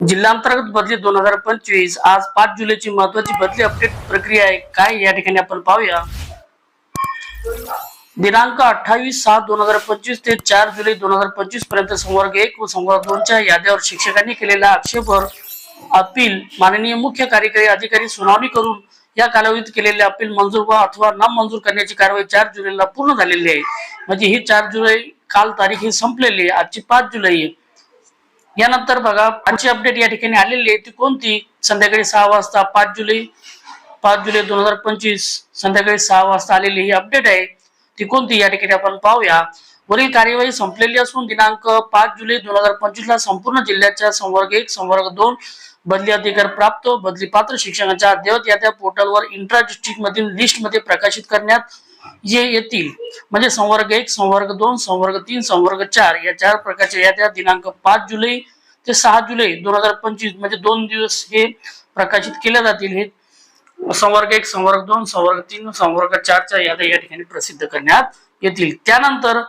जिल्हांतर्गत बदली दोन हजार पंचवीस. आज पाच जुलैची महत्वाची बदली अपडेट प्रक्रिया आहे. काय या ठिकाणी आपण पाहूया? दिनांक अठ्ठावीस सात दोन हजार पंचवीस ते चार जुलै दोन हजार पंचवीसपर्यंत संवर्ग एक व संवर्ग दोनच्या याद्यावर शिक्षकांनी केलेल्या आक्षेपर अपील. माननीय मुख्य कार्यकारी अधिकारी सुनावणी करून या कालावधीत केलेले अपील मंजूर व अथवा न मंजूर करण्याची कारवाई चार जुलैला पूर्ण झालेली आहे. म्हणजे ही चार जुलै काल तारीख ही संपलेली आहे. आजची पाच जुलै आहे. यानंतर बघा आजची अपडेट या ठिकाणी आलेली आहे. ती कोणती? संध्याकाळी सहा वाजता पाच जुलै पाच जुलै दोन हजार पंचवीस संध्याकाळी सहा वाजता आलेली ही अपडेट आहे. ती कोणती या ठिकाणी आपण पाहूया. वरील कार्यवाही संपलेली असून दिनांक पाच जुलै दोन हजार पंचवीस ला संपूर्ण जिल्ह्याच्या संवर्ग एक संवर्ग दोन बदली अधिकार प्राप्त बदली पात्र शिक्षकांच्या अद्ययावत याद्या पोर्टलवर इंट्रा डिस्ट्रिक्ट मधील लिस्टमध्ये प्रकाशित करण्यात ये येतील म्हणजे संवर्ग एक संवर्ग दोन संवर्ग तीन संवर्ग चार या चार प्रकारच्या याद्या दिनांक पाच जुलै ते सहा जुलै दोन हजार पंचवीस म्हणजे दोन दिवस हे प्रकाशित केल्या जातील. हे संवर्ग एक संवर्ग दोन संवर्ग तीन संवर्ग चारच्या याद्या या ठिकाणी प्रसिद्ध करण्यात येतील. त्यानंतर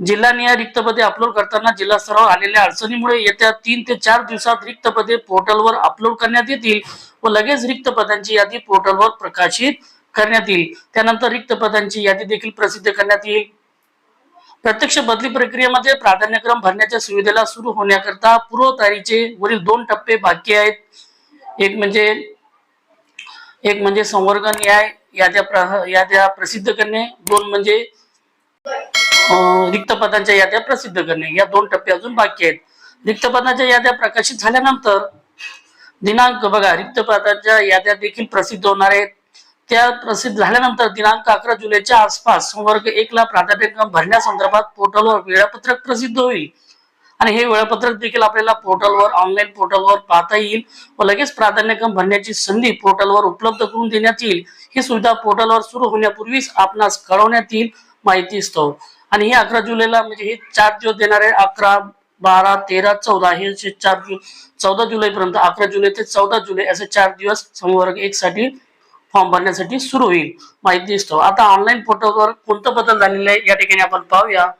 जिल्हानिहाय रिक्त पदे अपलोड करताना जिल्हा स्तरावर आलेल्या अडचणीमुळे येत्या तीन ते चार दिवसात रिक्त पदे पोर्टलवर अपलोड करण्यात येतील व लगेच रिक्त पदांची यादी पोर्टलवर प्रकाशित करण्यात येईल. त्यानंतर रिक्त पदांची यादी देखील प्रसिद्ध करण्यात येईल. प्रत्यक्ष बदली प्रक्रियेमध्ये प्राधान्यक्रम भरण्याच्या सुविधेला सुरू होण्याकरता पूर्व तयारीचे वरील दोन टप्पे बाकी आहेत. एक म्हणजे एक म्हणजे संवर्ग न्याय याद्या प्र- याद्या प्रसिद्ध करणे. दोन म्हणजे रिक्त पदांच्या याद्या प्रसिद्ध करणे. या दोन टप्पे अजून बाकी आहेत. रिक्त पदांच्या याद्या प्रकाशित झाल्यानंतर दिनांक बघा रिक्त पदांच्या याद्या देखील प्रसिद्ध होणार आहेत. त्या प्रसिद्ध झाल्यानंतर दिनांक अकरा जुलैच्या आसपास संवर्ग एक ला प्राधान्यक्रम भरण्यासंदर्भात पोर्टलवर वेळापत्रक प्रसिद्ध होईल. आणि हे वेळापत्रक देखील आपल्याला पोर्टलवर ऑनलाईन पोर्टलवर पाहता येईल व लगेच प्राधान्यक्रम भरण्याची संधी पोर्टलवर उपलब्ध करून देण्यात येईल. ही सुविधा पोर्टलवर सुरू होण्यापूर्वीच आपणास कळवण्यात येईल माहिती असतो आणि हे अकरा जुलैला म्हणजे हे चार दिवस देणारे अकरा बारा तेरा चौदा हे चार जु चौदा जुलै पर्यंत अकरा जुलै ते चौदा जुलै असे चार दिवस संवर्ग एक साठी फॉर्म भरण्यासाठी सुरू होईल माहिती दिसतो. आता ऑनलाईन पोर्टलवर कोणतं बदल झालेलं आहे या ठिकाणी आपण पाहूया.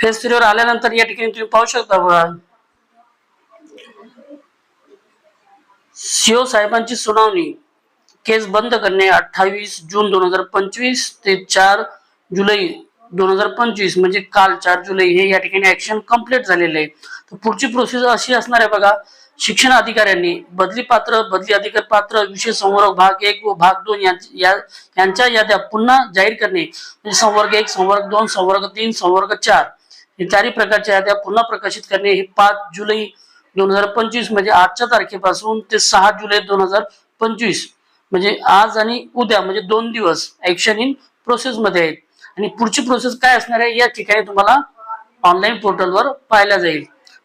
फेस थ्रीवर आल्यानंतर या ठिकाणी तुम्ही पाहू शकता बघा. सीओ साहेबांची सुनावणी. केस बंद करणे अठ्ठावीस जून दोन हजार पंचवीस ते चार जुलै दोन हजार पंचवीस म्हणजे काल चार जुलै हे या ठिकाणी ऍक्शन कंप्लीट झालेले आहे. तर पुढची प्रोसेस अशी असणार आहे बघा. शिक्षण अधिकाऱ्यांनी बदली पात्र बदली अधिकार पात्र विषय संवर्ग भाग एक व भाग दोन यांच्या याद्या पुन्हा जाहीर करणे. म्हणजे संवर्ग एक संवर्ग दोन संवर्ग तीन संवर्ग चार हे चारही प्रकारच्या याद्या पुन्हा प्रकाशित करणे हे पाच जुलै दोन हजार पंचवीस म्हणजे आजच्या तारखेपासून ते सहा जुलै दोन हजार पंचवीस. म्हणजे आज आणि उद्या म्हणजे दोन दिवस ऍक्शन इन प्रोसेस मध्ये आहेत. आणि पुढची प्रोसेस काय असणार आहे या ठिकाणी तुम्हाला ऑनलाईन पोर्टलवर पाहायला जाईल.